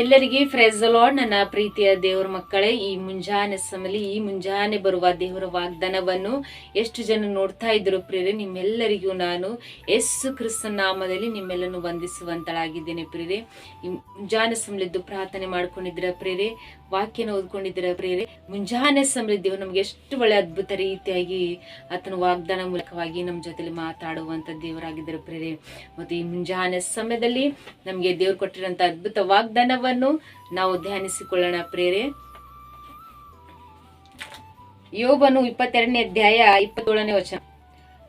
ಎಲ್ಲರಿಗೆ ಫ್ರೆಜ್ ಲಾರ್ಡ್ ನನ್ನ ಪ್ರೀತಿಯ ದೇವರ ಮಕ್ಕಳೇ, ಈ ಮುಂಜಾನೆ ಸಮಲಿ, ಈ ಮುಂಜಾನೆ ಬರುವ ದೇವರ ವಾಗ್ದಾನವನ್ನು ಎಷ್ಟು ಜನ ನೋಡ್ತಾ ಇದ್ರು ಪ್ರಿಯರೇ, ನಿಮ್ಮೆಲ್ಲರಿಗೂ ನಾನು ಯೇಸು ಕ್ರಿಸ್ತನ ನಾಮದಲ್ಲಿ ನಿಮ್ಮೆಲ್ಲನ್ನು ವಂದಿಸುವಂತಳಾಗಿದ್ದೇನೆ ಪ್ರಿಯರೇ. ಈ ಮುಂಜಾನೆ ಸಮಲಿದ್ದು ಪ್ರಾರ್ಥನೆ ಮಾಡ್ಕೊಂಡಿದ್ದೀರ ಪ್ರೇರೆ ವಾಕ್ಯನ ಓದ್ಕೊಂಡಿದ್ದೀರ ಪ್ರಿಯರೇ? ಮುಂಜಾನೆ ಸಮಲಿ ದೇವರು ನಮ್ಗೆ ಎಷ್ಟು ಒಳ್ಳೆ ಅದ್ಭುತ ರೀತಿಯಾಗಿ ಆತನ ವಾಗ್ದಾನ ಮೂಲಕವಾಗಿ ನಮ್ಮ ಜೊತೆಲಿ ಮಾತಾಡುವಂತ ದೇವರಾಗಿದ್ದಾರೆ ಪ್ರೇರೆ ಮತ್ತು ಈ ಮುಂಜಾನೆ ಸಮಯದಲ್ಲಿ ನಮಗೆ ದೇವ್ರು ಕೊಟ್ಟಿರೋಂಥ ಅದ್ಭುತ ವಾಗ್ದಾನವನ್ನು ನಾವು ಧ್ಯಾನಿಸಿಕೊಳ್ಳೋಣ ಪ್ರೇರೆ. ಯೋಬನು ಇಪ್ಪತ್ತೆರಡನೇ ಅಧ್ಯಾಯ ಇಪ್ಪತ್ತೇಳನೇ ವಚನ.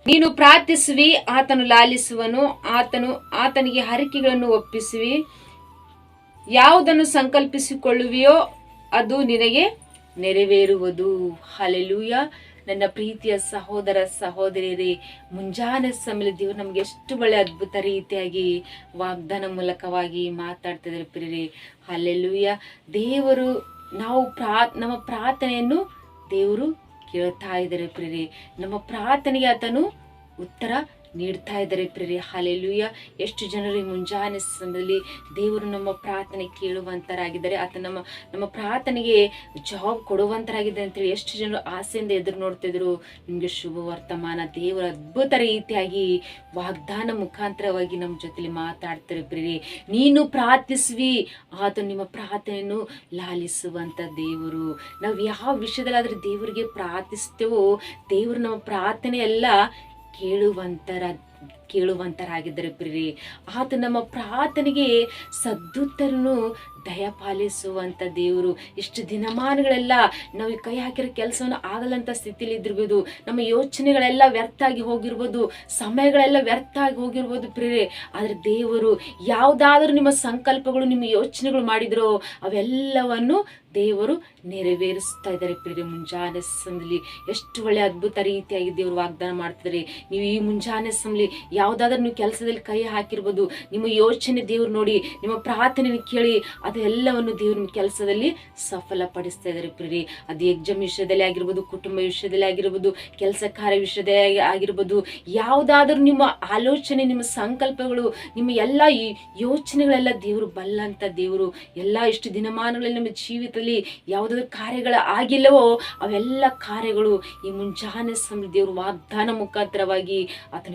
ನೀನು ಪ್ರಾರ್ಥಿಸುವಿ, ಆತನು ಲಾಲಿಸುವನು, ಆತನು ಆತನಿಗೆ ಹರಿಕೆಗಳನ್ನು ಒಪ್ಪಿಸುವಿ. ಯಾವುದನ್ನು ಸಂಕಲ್ಪಿಸಿಕೊಳ್ಳುವಿಯೋ ಅದು ನಿನಗೆ ನೆರವೇರುವುದು. ಹಲೆಲೂಯ ನನ್ನ ಪ್ರೀತಿಯ ಸಹೋದರ ಸಹೋದರಿಯರೇ, ಮುಂಜಾನೆ ಸಮಯ ದೇವರು ನಮ್ಗೆ ಎಷ್ಟು ಒಳ್ಳೆ ಅದ್ಭುತ ರೀತಿಯಾಗಿ ವಾಗ್ದಾನ ಮೂಲಕವಾಗಿ ಮಾತಾಡ್ತಿದ್ದಾರೆ ಪ್ರಿಯರೇ. ಹಲ್ಲೆಲೂಯ. ದೇವರು ನಾವು ಪ್ರಾ, ನಮ್ಮ ಪ್ರಾರ್ಥನೆಯನ್ನು ದೇವರು ಕೇಳ್ತಾ ಇದ್ದಾರೆ ಪ್ರಿಯರೇ. ನಮ್ಮ ಪ್ರಾರ್ಥನೆಗೆ ಆತನು ಉತ್ತರ ನೀಡ್ತಾ ಇದ್ದಾರೆ ಪ್ರೇರಿ ಹಾಲೆಲುಯ್ಯ ಎಷ್ಟು ಜನರು ಈ ಮುಂಜಾನೆ ಸಮಯದಲ್ಲಿ ದೇವರು ನಮ್ಮ ಪ್ರಾರ್ಥನೆ ಕೇಳುವಂತರಾಗಿದ್ದಾರೆ. ಆತ ನಮ್ಮ ನಮ್ಮ ಪ್ರಾರ್ಥನೆಗೆ ಜಾಬ್ ಕೊಡುವಂತರಾಗಿದ್ದಾರೆ ಅಂತೇಳಿ ಎಷ್ಟು ಜನರು ಆಸೆಯಿಂದ ಎದುರು ನೋಡ್ತಿದ್ರು ನಿಮಗೆ ಶುಭ ವರ್ತಮಾನ. ದೇವರ ಅದ್ಭುತ ರೀತಿಯಾಗಿ ವಾಗ್ದಾನ ಮುಖಾಂತರವಾಗಿ ನಮ್ಮ ಜೊತೆಲಿ ಮಾತಾಡ್ತಾರೆ ಪ್ರೇರಿ ನೀನು ಪ್ರಾರ್ಥಿಸುವಿ. ಆತ ನಿಮ್ಮ ಪ್ರಾರ್ಥನೆಯನ್ನು ಲಾಲಿಸುವಂಥ ದೇವರು. ನಾವು ಯಾವ ವಿಷಯದಲ್ಲಾದರೂ ದೇವರಿಗೆ ಪ್ರಾರ್ಥಿಸ್ತೇವೋ, ದೇವರು ನಮ್ಮ ಪ್ರಾರ್ಥನೆ ಎಲ್ಲ ಕೇಳುವಂತರ ಕೇಳುವಂತರಾಗಿದ್ದಾರೆ ಪ್ರೀ ಆತ ನಮ್ಮ ಪ್ರಾರ್ಥನೆಗೆ ಸದ್ದುತ್ತರನ್ನು ದಯಪಾಲಿಸುವಂತ ದೇವರು. ಇಷ್ಟು ದಿನಮಾನಗಳೆಲ್ಲ ನಾವು ಕೈ ಹಾಕಿರೋ ಕೆಲಸವನ್ನು ಆಗಲ್ಲಂಥ ಸ್ಥಿತಿಲಿ ಇದ್ದಿರ್ಬೋದು ನಮ್ಮ ಯೋಚನೆಗಳೆಲ್ಲ ವ್ಯರ್ಥ ಆಗಿ ಹೋಗಿರ್ಬೋದು. ಸಮಯಗಳೆಲ್ಲ ವ್ಯರ್ಥ ಆಗಿ ಹೋಗಿರ್ಬೋದು ಪ್ರೇರೆ ಆದರೆ ದೇವರು ಯಾವುದಾದ್ರೂ ನಿಮ್ಮ ಸಂಕಲ್ಪಗಳು, ನಿಮ್ಮ ಯೋಚನೆಗಳು ಮಾಡಿದ್ರೋ ಅವೆಲ್ಲವನ್ನು ದೇವರು ನೆರವೇರಿಸ್ತಾ ಇದ್ದಾರೆ ಪ್ರೇರೆ ಮುಂಜಾನೆ ಸಮಯದಲ್ಲಿ ಎಷ್ಟು ಒಳ್ಳೆ ಅದ್ಭುತ ರೀತಿಯಾಗಿ ದೇವರು ವಾಗ್ದಾನ ಮಾಡ್ತಿದ್ದಾರೆ. ನೀವು ಈ ಮುಂಜಾನೆ ಸಮಯದಲ್ಲಿ ಯಾವುದಾದ್ರೂ ನೀವು ಕೆಲಸದಲ್ಲಿ ಕೈ ಹಾಕಿರ್ಬೋದು, ನಿಮ್ಮ ಯೋಚನೆ ದೇವ್ರು ನೋಡಿ, ನಿಮ್ಮ ಪ್ರಾರ್ಥನೆ ಕೇಳಿ ಅದೆಲ್ಲವನ್ನು ದೇವ್ರ ನಿಮ್ಮ ಕೆಲಸದಲ್ಲಿ ಸಫಲಪಡಿಸ್ತಾ ಇದ್ದಾರೆ ಪ್ರೀರಿ ಅದು ಎಕ್ಸಾಮ್ ವಿಷಯದಲ್ಲಿ ಆಗಿರ್ಬೋದು, ಕುಟುಂಬ ವಿಷಯದಲ್ಲಿ ಆಗಿರ್ಬೋದು, ಕೆಲಸ ಕಾರ್ಯ ವಿಷಯದಲ್ಲಿ ಆಗಿರ್ಬೋದು, ಯಾವುದಾದ್ರೂ ನಿಮ್ಮ ಆಲೋಚನೆ, ನಿಮ್ಮ ಸಂಕಲ್ಪಗಳು, ನಿಮ್ಮ ಎಲ್ಲ ಈ ಯೋಚನೆಗಳೆಲ್ಲ ದೇವರು ಬಲ್ಲಂತ ದೇವರು. ಎಲ್ಲ ಇಷ್ಟು ದಿನಮಾನಗಳಲ್ಲಿ ನಮ್ಮ ಜೀವಿತದಲ್ಲಿ ಯಾವುದಾದ್ರೂ ಕಾರ್ಯಗಳ ಆಗಿಲ್ಲವೋ, ಅವೆಲ್ಲ ಕಾರ್ಯಗಳು ಈ ಮುಂಜಾನೆ ಸಮಯ ದೇವರು ವಾಗ್ದಾನ ಮುಖಾಂತರವಾಗಿ ಆತನ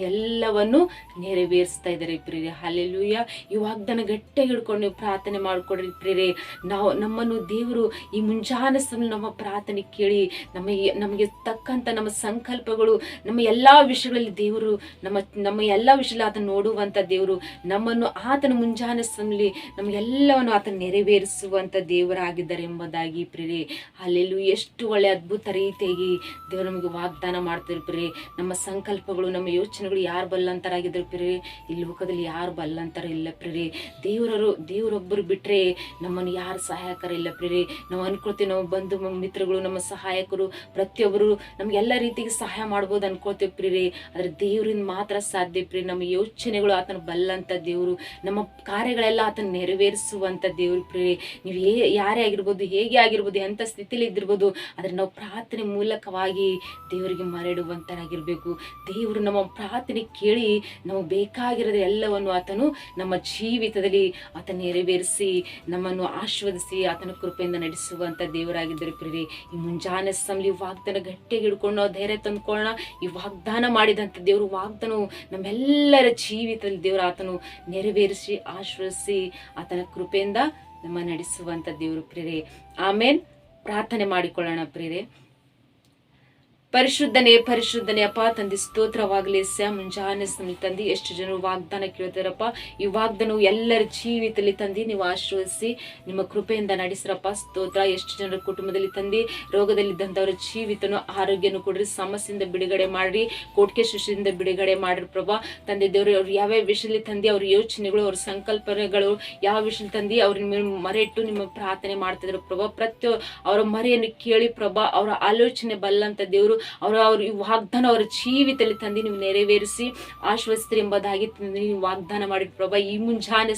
ಎಲ್ಲವನ್ನು ನೆರವೇರಿಸ್ತಾ ಇದ್ದಾರೆ ಪ್ರಿಯರೇ. ಅಲ್ಲೆಲ್ಲೂಯ್ಯ ಈ ವಾಗ್ದಾನ ಗಟ್ಟಿಯಾಗಿ ಹಿಡ್ಕೊಂಡು ನೀವು ಪ್ರಾರ್ಥನೆ ಮಾಡಿಕೊಡ್ರಿ ಪ್ರಿಯರೇ. ನಾವು ನಮ್ಮನ್ನು ದೇವರು ಈ ಮುಂಜಾನೆ ಸಮಯ ನಮ್ಮ ಪ್ರಾರ್ಥನೆ ಕೇಳಿ ನಮಗೆ ನಮಗೆ ತಕ್ಕಂತ ನಮ್ಮ ಸಂಕಲ್ಪಗಳು, ನಮ್ಮ ಎಲ್ಲ ವಿಷಯಗಳಲ್ಲಿ ದೇವರು ನಮ್ಮ ನಮ್ಮ ಎಲ್ಲ ವಿಷಯದಲ್ಲಿ ಆತನ ನೋಡುವಂತ ದೇವರು, ನಮ್ಮನ್ನು ಆತನ ಮುಂಜಾನೆ ಸಮಯದಲ್ಲಿ ನಮಗೆಲ್ಲವನ್ನು ಆತನ ನೆರವೇರಿಸುವಂಥ ದೇವರಾಗಿದ್ದಾರೆ ಎಂಬುದಾಗಿ ಪ್ರಿಯರೇ. ಅಲ್ಲೆಲ್ಲೂ ಎಷ್ಟು ಒಳ್ಳೆ ಅದ್ಭುತ ರೀತಿಯಾಗಿ ದೇವರು ನಮಗೆ ವಾಗ್ದಾನ ಮಾಡ್ತಾರೆ ಪ್ರಿಯರೇ. ನಮ್ಮ ಸಂಕಲ್ಪಗಳು, ನಮ್ಮ ಯೋಚನೆಗಳು ಯಾರು ಬಲ್ಲಂತರಾಗಿದ್ದಾರೆ ಪ್ರೀ ಈ ಲೋಕದಲ್ಲಿ ಯಾರು ಬಲ್ಲಂತರ ಇಲ್ಲ ಪ್ರಿಯರೇ. ದೇವರರು, ದೇವರೊಬ್ಬರು ಬಿಟ್ಟರೆ ನಮ್ಮನ್ನು ಯಾರು ಸಹಾಯಕರ ಇಲ್ಲ ಪ್ರಿಯರೇ. ನಾವು ಅನ್ಕೊಳ್ತೀವಿ ನಾವು ಬಂಧು ಮಿತ್ರಗಳು, ನಮ್ಮ ಸಹಾಯಕರು, ಪ್ರತಿಯೊಬ್ಬರು ನಮಗೆಲ್ಲ ರೀತಿಗೆ ಸಹಾಯ ಮಾಡ್ಬೋದು ಅನ್ಕೊಳ್ತೀವಿ ಪ್ರಿಯರೇ. ಆದರೆ ದೇವರಿಂದ ಮಾತ್ರ ಸಾಧ್ಯ ಪ್ರೇ ನಮ್ಮ ಯೋಚನೆಗಳು ಆತನ ಬಲ್ಲಂಥ ದೇವರು, ನಮ್ಮ ಕಾರ್ಯಗಳೆಲ್ಲ ಆತನ ನೆರವೇರಿಸುವಂಥ ದೇವರು ಪ್ರಿಯರೇ. ನೀವು ಹೇ, ಯಾರೇ ಆಗಿರ್ಬೋದು, ಹೇಗೆ ಆಗಿರ್ಬೋದು, ಎಂಥ ಸ್ಥಿತಿಲಿ ಇದ್ದಿರ್ಬೋದು, ಆದರೆ ನಾವು ಪ್ರಾರ್ಥನೆ ಮೂಲಕವಾಗಿ ದೇವರಿಗೆ ಮರಡುವಂತರಾಗಿರ್ಬೇಕು ದೇವರು ನಮ್ಮ ಪ್ರಾರ್ಥನೆ ಕೇಳಿ ನಾವು ಬೇಕಾಗಿರೋದ ಎಲ್ಲವನ್ನು ಆತನು ನಮ್ಮ ಜೀವಿತದಲ್ಲಿ ಆತನ ನೆರವೇರಿಸಿ ನಮ್ಮನ್ನು ಆಶೀರ್ವದಿಸಿ ಆತನ ಕೃಪೆಯಿಂದ ನಡೆಸುವಂತ ದೇವರಾಗಿದ್ದರು ಪ್ರಿಯರೇ, ಈ ಮುಂಜಾನೆ ಸಮಲಿ ವಾಗ್ದಾನ ಗಟ್ಟಿಗೆ ಹಿಡ್ಕೊಂಡು ಧೈರ್ಯ ತಂದ್ಕೊಳ್ಳೋಣ. ಈ ವಾಗ್ದಾನ ಮಾಡಿದಂಥ ದೇವರು ವಾಗ್ದಾನವು ನಮ್ಮೆಲ್ಲರ ಜೀವಿತದಲ್ಲಿ ದೇವರು ಆತನು ನೆರವೇರಿಸಿ, ಆಶೀರ್ವದಿಸಿ ಆತನ ಕೃಪೆಯಿಂದ ನಮ್ಮ ನಡೆಸುವಂತ ದೇವರು ಪ್ರೇರೆ ಆಮೇಲೆ ಪ್ರಾರ್ಥನೆ ಮಾಡಿಕೊಳ್ಳೋಣ ಪ್ರಿಯರೇ. ಪರಿಶುದ್ಧನೇ ಪರಿಶುದ್ಧನೇ, ಅಪ್ಪ, ತಂದೆ, ಸ್ತೋತ್ರವಾಗಲಿ, ಸ್ಯಾಮ್ ಮುಂಜಾನೆ ತಂದಿ, ಎಷ್ಟು ಜನರು ವಾಗ್ದಾನ ಕೇಳ್ತಾರಪ್ಪ. ಈ ವಾಗ್ದಾನವು ಎಲ್ಲರ ಜೀವಿತದಲ್ಲಿ ತಂದು, ನೀವು ಆಶೀರ್ವದಿಸಿ, ನಿಮ್ಮ ಕೃಪೆಯಿಂದ ನಡೆಸಿರಪ್ಪ. ಸ್ತೋತ್ರ, ಎಷ್ಟು ಜನರ ಕುಟುಂಬದಲ್ಲಿ ತಂದು ರೋಗದಲ್ಲಿದ್ದಂಥವ್ರ ಜೀವಿತನು, ಆರೋಗ್ಯನು ಕೊಡ್ರಿ, ಸಮಸ್ಯೆಯಿಂದ ಬಿಡುಗಡೆ ಮಾಡ್ರಿ ಕೋಟ್ಕೆ ಶಿಷ್ಯದಿಂದ ಬಿಡುಗಡೆ ಮಾಡ್ರಿ ಪ್ರಭಾ. ತಂದೆ ದೇವರು, ಅವ್ರು ಯಾವ್ಯಾವ ವಿಷಯದಲ್ಲಿ ತಂದು, ಅವ್ರ ಯೋಚನೆಗಳು, ಅವ್ರ ಸಂಕಲ್ಪನೆಗಳು, ಯಾವ ವಿಷಯದಲ್ಲಿ ತಂದು, ಅವ್ರ ಮರೆಯಿಟ್ಟು ನಿಮ್ಮ ಪ್ರಾರ್ಥನೆ ಮಾಡ್ತಿದ್ರು ಪ್ರಭಾ. ಪ್ರತಿ ಅವರ ಮರೆಯನ್ನು ಕೇಳಿ ಪ್ರಭಾ, ಅವರ ಆಲೋಚನೆ ಬಲ್ಲಂತ ದೇವರು ಅವರ ಅವ್ರ ಈ ವಾಗ್ದಾನ ಅವರ ಜೀವಿತದಲ್ಲಿ ತಂದು ನೀವು ನೆರವೇರಿಸಿ ಆಶ್ವಸ್ತ್ರಿ ಎಂಬುದಾಗಿ ನೀವು ವಾಗ್ದಾನ ಮಾಡಿ ಪ್ರಭಾ, ಈ ಮುಂಜಾನೆ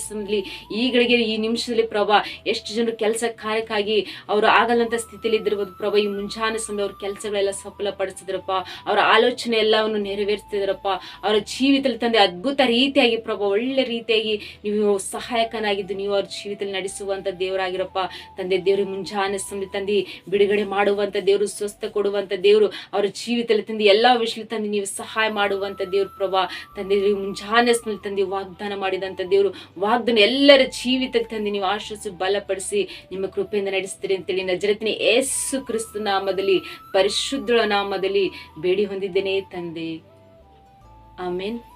ಈಗಳಿಗೆ ಈ ನಿಮಿಷದಲ್ಲಿ ಪ್ರಭಾ, ಎಷ್ಟು ಜನರು ಕೆಲಸ ಕಾರ್ಯಕ್ಕಾಗಿ ಅವರು ಆಗಲ್ಲಂತ ಸ್ಥಿತಿಯಲ್ಲಿ ಇದ್ದಿರ್ಬೋದು. ಪ್ರಭಾ, ಈ ಮುಂಜಾನೆ ಸಮಯ ಅವ್ರ ಕೆಲಸಗಳೆಲ್ಲ ಸಫಲಪಡಿಸಿದ್ರಪ್ಪ, ಅವರ ಆಲೋಚನೆ ಎಲ್ಲವನ್ನು ನೆರವೇರಿಸ್ತಿದ್ರಪ್ಪ, ಅವರ ಜೀವಿತದಲ್ಲಿ ತಂದೆ ಅದ್ಭುತ ರೀತಿಯಾಗಿ ಪ್ರಭಾ, ಒಳ್ಳೆ ರೀತಿಯಾಗಿ ನೀವು ಸಹಾಯಕನಾಗಿದ್ದು ನೀವು ಅವ್ರ ಜೀವಿತದಲ್ಲಿ ನಡೆಸುವಂತ ದೇವರಾಗಿರಪ್ಪ. ತಂದೆ ದೇವರು ಮುಂಜಾನೆ ಸಮಯ ತಂದು ಬಿಡುಗಡೆ ಮಾಡುವಂತ ದೇವರು, ಸ್ವಸ್ಥ ಕೊಡುವಂತ ದೇವರು ಅವರ ಜೀವಿತದಲ್ಲಿ ತಂದೆ ಎಲ್ಲ ವಿಷಯದಲ್ಲಿ ತಂದೆ ನೀವು ಸಹಾಯ ಮಾಡುವಂತ ದೇವ್ರ ಪ್ರಭಾ, ತಂದೆ ಮುಂಜಾನಸ್ನಲ್ಲಿ ತಂದೆ ವಾಗ್ದಾನ ಮಾಡಿದಂತ ದೇವರು, ವಾಗ್ದಾನ ಎಲ್ಲರ ಜೀವಿತಕ್ಕೆ ತಂದೆ ನೀವು ಆಶ್ವಾಸ ಬಲಪಡಿಸಿ ನಿಮ್ಮ ಕೃಪೆಯಿಂದ ನಡೆಸ್ತೀರಿ ಅಂತೇಳಿ ನಜರತಿನ ಏಸು ಕ್ರಿಸ್ತ ನಾಮದಲ್ಲಿ, ಪರಿಶುದ್ಧ ನಾಮದಲ್ಲಿ ಬೇಡಿ ಹೊಂದಿದ್ದೇನೆ ತಂದೆ. ಆಮೇನ್.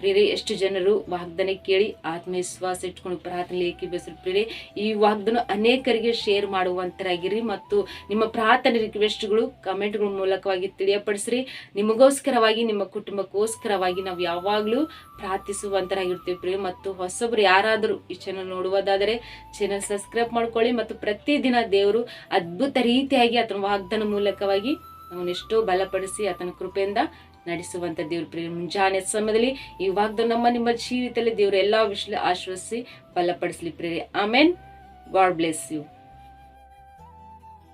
ಪ್ರೇರೆ, ಎಷ್ಟು ಜನರು ವಾಗ್ದಾನ ಕೇಳಿ ಆತ್ಮವಿಶ್ವಾಸ ಇಟ್ಕೊಂಡು ಪ್ರಾರ್ಥನೆ ಏಕೀಭವಿಸ್ರಿ ಪ್ರೇರೆ, ಈ ವಾಗ್ದಾನ ಅನೇಕರಿಗೆ ಶೇರ್ ಮಾಡುವಂತರಾಗಿರಿ ಮತ್ತು ನಿಮ್ಮ ಪ್ರಾರ್ಥನೆ ರಿಕ್ವೆಸ್ಟ್ಗಳು ಕಮೆಂಟ್ಗಳ ಮೂಲಕವಾಗಿ ತಿಳಿಯಪಡಿಸ್ರಿ. ನಿಮಗೋಸ್ಕರವಾಗಿ, ನಿಮ್ಮ ಕುಟುಂಬಕ್ಕೋಸ್ಕರವಾಗಿ ನಾವು ಯಾವಾಗಲೂ ಪ್ರಾರ್ಥಿಸುವಂತರಾಗಿರ್ತೀವಿ ಪ್ರಿಯ ಮತ್ತು ಹೊಸಬ್ರು ಯಾರಾದರೂ ಈ ಚಾನಲ್ ನೋಡುವುದಾದರೆ ಚಾನಲ್ ಸಬ್ಸ್ಕ್ರೈಬ್ ಮಾಡ್ಕೊಳ್ಳಿ ಮತ್ತು ಪ್ರತಿದಿನ ದೇವರು ಅದ್ಭುತ ರೀತಿಯಾಗಿ ಅಥವಾ ವಾಗ್ದಾನ ಮೂಲಕವಾಗಿ ನಮ್ಮನ್ನೆಷ್ಟೋ ಬಲಪಡಿಸಿ ಆತನ ಕೃಪೆಯಿಂದ ನಡೆಸುವಂತ ದೇವ್ರ ಪ್ರಿಯ ಮುಂಜಾನೆ ಸಮಯದಲ್ಲಿ ಈ ವಾಗ್ದ ನಮ್ಮ ನಿಮ್ಮ ಜೀವಿತದಲ್ಲಿ ದೇವರು ಎಲ್ಲಾ ವಿಷಯ ಆಶ್ವಸಿಸಿ ಬಲಪಡಿಸಲಿ ಪ್ರೇರಿ ಆಮೇನ್. God bless you.